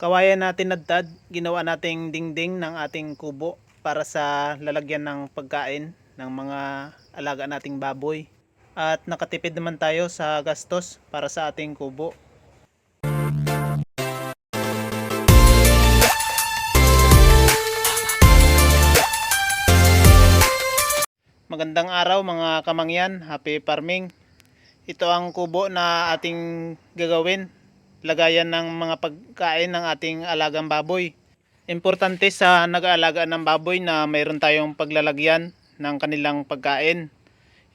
Kawayan natin nagtad, ginawa nating dingding ng ating kubo para sa lalagyan ng pagkain ng mga alaga nating baboy. At nakatipid naman tayo sa gastos para sa ating kubo. Magandang araw mga kamangyan, happy farming. Ito ang kubo na ating gagawin. Lagayan ng mga pagkain ng ating alagang baboy. Importante sa nag-aalaga ng baboy na mayroon tayong paglalagyan ng kanilang pagkain.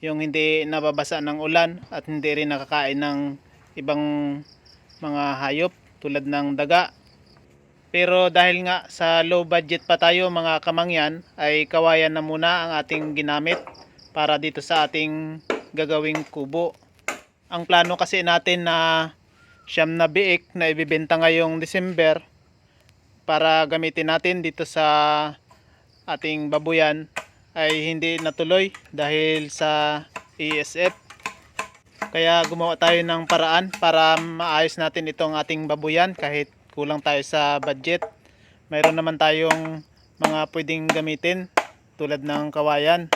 Yung hindi nababasa ng ulan at hindi rin nakakain ng ibang mga hayop tulad ng daga. Pero dahil nga sa low budget pa tayo mga kamangyan ay kawayan na muna ang ating ginamit para dito sa ating gagawing kubo. Ang plano kasi natin na siyam na biik na ibibenta ngayong December para gamitin natin dito sa ating babuyan ay hindi natuloy dahil sa ESF. Kaya gumawa tayo ng paraan para maayos natin itong ating babuyan kahit kulang tayo sa budget. Mayroon naman tayong mga pwedeng gamitin tulad ng kawayan.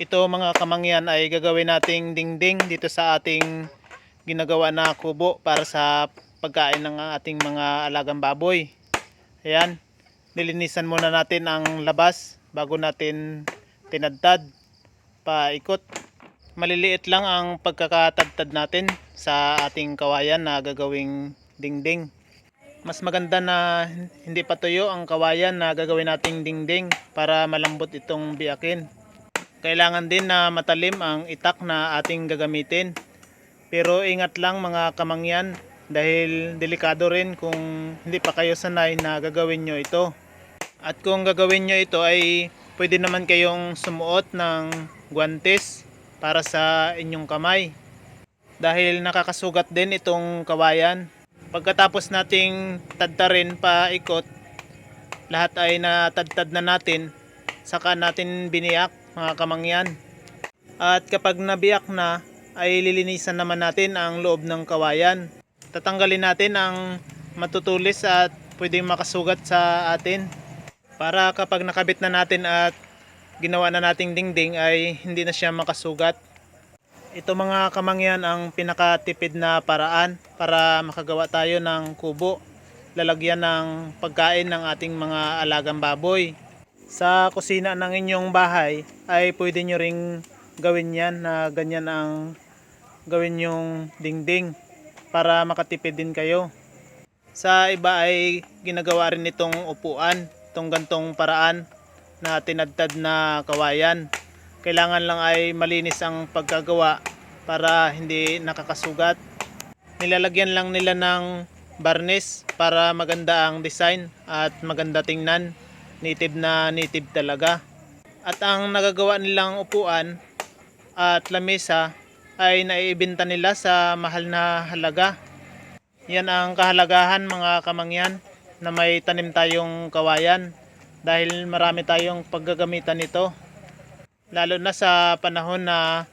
Ito mga kamangyan ay gagawin nating dingding dito sa ating ginagawa na kubo para sa pagkain ng ating mga alagang baboy. Ayan, nilinisan muna natin ang labas bago natin tinadtad paikot. Maliliit lang ang pagkakatadtad natin sa ating kawayan na gagawing dingding. Mas maganda na hindi pa tuyo ang kawayan na gagawin nating dingding para malambot itong biyakin. Kailangan din na matalim ang itak na ating gagamitin. Pero ingat lang mga kamangyan dahil delikado rin kung hindi pa kayo sanay na gagawin nyo ito. At kung gagawin nyo ito ay pwede naman kayong sumuot ng guantes para sa inyong kamay. Dahil nakakasugat din itong kawayan. Pagkatapos nating tadtarin pa ikot, lahat ay natadtad na natin, saka natin biniyak mga kamangyan. At kapag nabiyak na, ay lilinisan naman natin ang loob ng kawayan. Tatanggalin natin ang matutulis at pwedeng makasugat sa atin. Para kapag nakabit na natin at ginawa na nating dingding ay hindi na siya makasugat. Ito mga kamangyan ang pinakatipid na paraan para makagawa tayo ng kubo. Lalagyan ng pagkain ng ating mga alagang baboy. Sa kusina ng inyong bahay ay pwede nyo ring gawin yan na ganyan ang gawin yung dingding para makatipid din kayo. Sa iba ay ginagawa rin itong upuan, itong gantong paraan na tinadtad na kawayan. Kailangan lang ay malinis ang pagkagawa para hindi nakakasugat. Nilalagyan lang nila ng barnis para maganda ang design at maganda tingnan. Native na native talaga. At ang nagagawa nilang upuan at lamesa ay naiibenta nila sa mahal na halaga. Yan ang kahalagahan mga kamangyan na may tanim tayong kawayan dahil marami tayong paggagamitan nito. Lalo na sa panahon na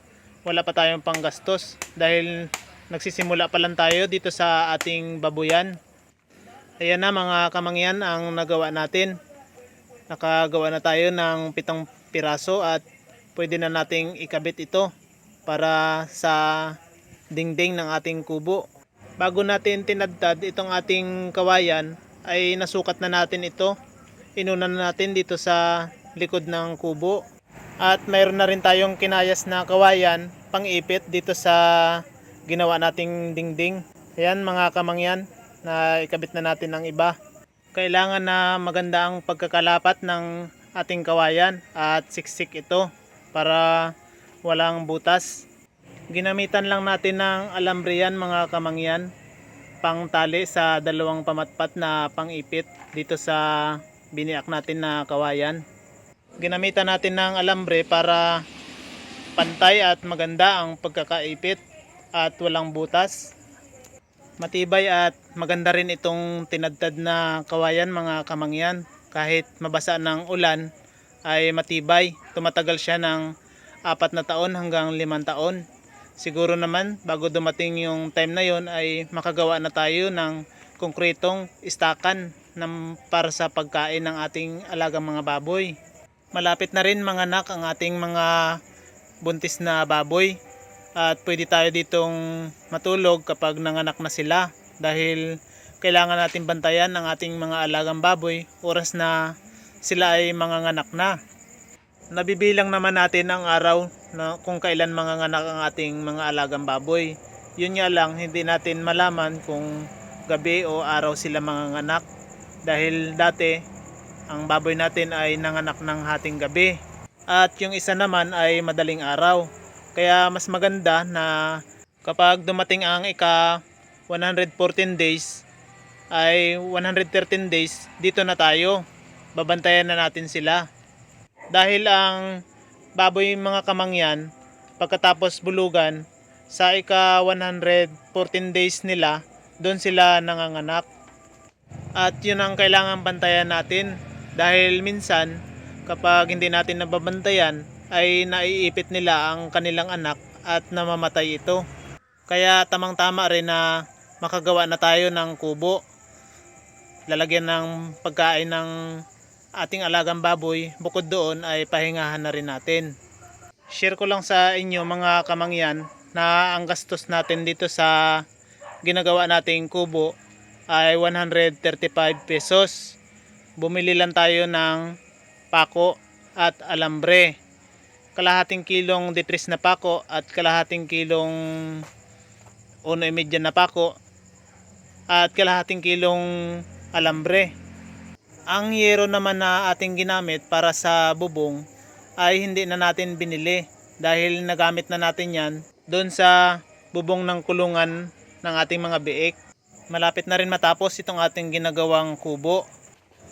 wala pa tayong panggastos dahil nagsisimula pa lang tayo dito sa ating babuyan. Ayan na mga kamangyan ang nagawa natin. Nakagawa na tayo ng pitong piraso at pwede na nating ikabit ito para sa dingding ng ating kubo. Bago natin tinadtad itong ating kawayan ay nasukat na natin ito. Inuna na natin dito sa likod ng kubo. At mayroon na rin tayong kinayas na kawayan pang-ipit dito sa ginawa nating dingding. Ayan mga kamangyan na ikabit na natin ang iba. Kailangan na maganda ang pagkakalapat ng ating kawayan at siksik ito para walang butas. Ginamitan lang natin ng alambre yan mga kamangyan pang tali sa dalawang pamatpat na pang-ipit dito sa biniak natin na kawayan. Ginamitan natin ng alambre para pantay at maganda ang pagkakaipit at walang butas. Matibay at maganda rin itong tinadtad na kawayan mga kamangyan. Kahit mabasa ng ulan ay matibay. Tumatagal siya ng apat na taon hanggang limang taon. Siguro naman bago dumating yung time na yon ay makagawa na tayo ng konkretong istakan ng, para sa pagkain ng ating alagang mga baboy. Malapit na rin mga anak ang ating mga buntis na baboy at pwede tayo ditong matulog kapag nanganak na sila dahil kailangan natin bantayan ang ating mga alagang baboy oras na sila ay manganganak na. Nabibilang naman natin ang araw na kung kailan manganganak ang ating mga alagang baboy. Yun nga lang, hindi natin malaman kung gabi o araw sila manganganak dahil dati ang baboy natin ay nanganak ng hating gabi at yung isa naman ay madaling araw. Kaya mas maganda na kapag dumating ang ika 114 days ay 113 days dito na tayo. Babantayan na natin sila. Dahil ang baboy mga kamangyan pagkatapos bulugan sa ika 114 days nila doon sila nanganganak. At yun ang kailangan bantayan natin dahil minsan kapag hindi natin nababantayan ay naiipit nila ang kanilang anak at namamatay ito. Kaya tamang tama rin na makagawa na tayo ng kubo. Lalagyan ng pagkain ng ating alagang baboy. Bukod doon ay pahingahan na rin natin. Share ko lang sa inyo mga kamangyan na ang gastos natin dito sa ginagawa nating kubo ay 135 pesos. Bumili lang tayo ng pako at alambre. Kalahating kilong detris na pako at kalahating kilong uno imedya na pako at kalahating kilong alambre. Ang yero naman na ating ginamit para sa bubong ay hindi na natin binili dahil nagamit na natin yan doon sa bubong ng kulungan ng ating mga biik. Malapit na rin matapos itong ating ginagawang kubo.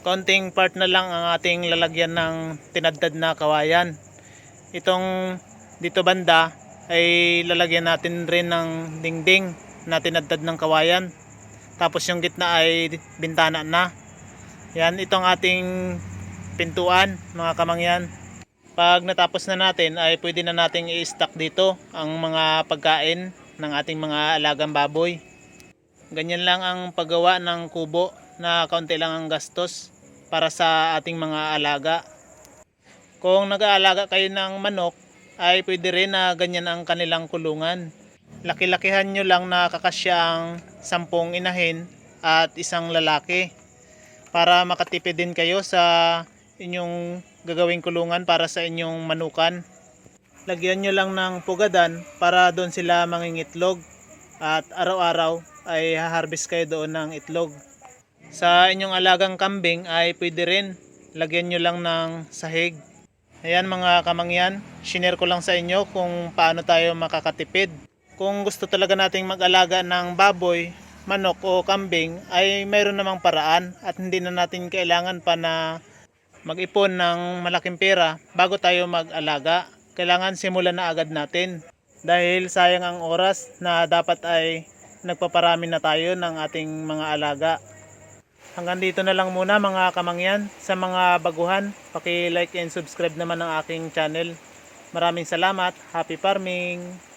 Konting part na lang ang ating lalagyan ng tinadtad na kawayan. Itong dito banda ay lalagyan natin rin ng dingding na tinadtad ng kawayan. Tapos yung gitna ay bintana na. Yan, itong ating pintuan, mga kamangyan. Pag natapos na natin, ay pwede na nating i-stack dito ang mga pagkain ng ating mga alagang baboy. Ganyan lang ang paggawa ng kubo na kaunti lang ang gastos para sa ating mga alaga. Kung nag-aalaga kayo ng manok, ay pwede rin na ganyan ang kanilang kulungan. Laki-lakihan nyo lang na kakasya ang sampung inahin at isang lalaki para makatipid din kayo sa inyong gagawing kulungan para sa inyong manukan. Lagyan nyo lang ng pugadan para doon sila mangingitlog at araw-araw ay haharvest kayo doon ng itlog. Sa inyong alagang kambing ay pwede rin lagyan nyo lang ng sahig. Ayan mga kamangyan, shinare ko lang sa inyo kung paano tayo makakatipid. Kung gusto talaga nating mag-alaga ng baboy, manok o kambing ay mayroon namang paraan at hindi na natin kailangan pa na mag-ipon ng malaking pera bago tayo mag-alaga. Kailangan simulan na agad natin dahil sayang ang oras na dapat ay nagpaparami na tayo ng ating mga alaga. Hanggang dito na lang muna mga kamangyan. Sa mga baguhan, paki-like and subscribe naman ang aking channel. Maraming salamat. Happy farming!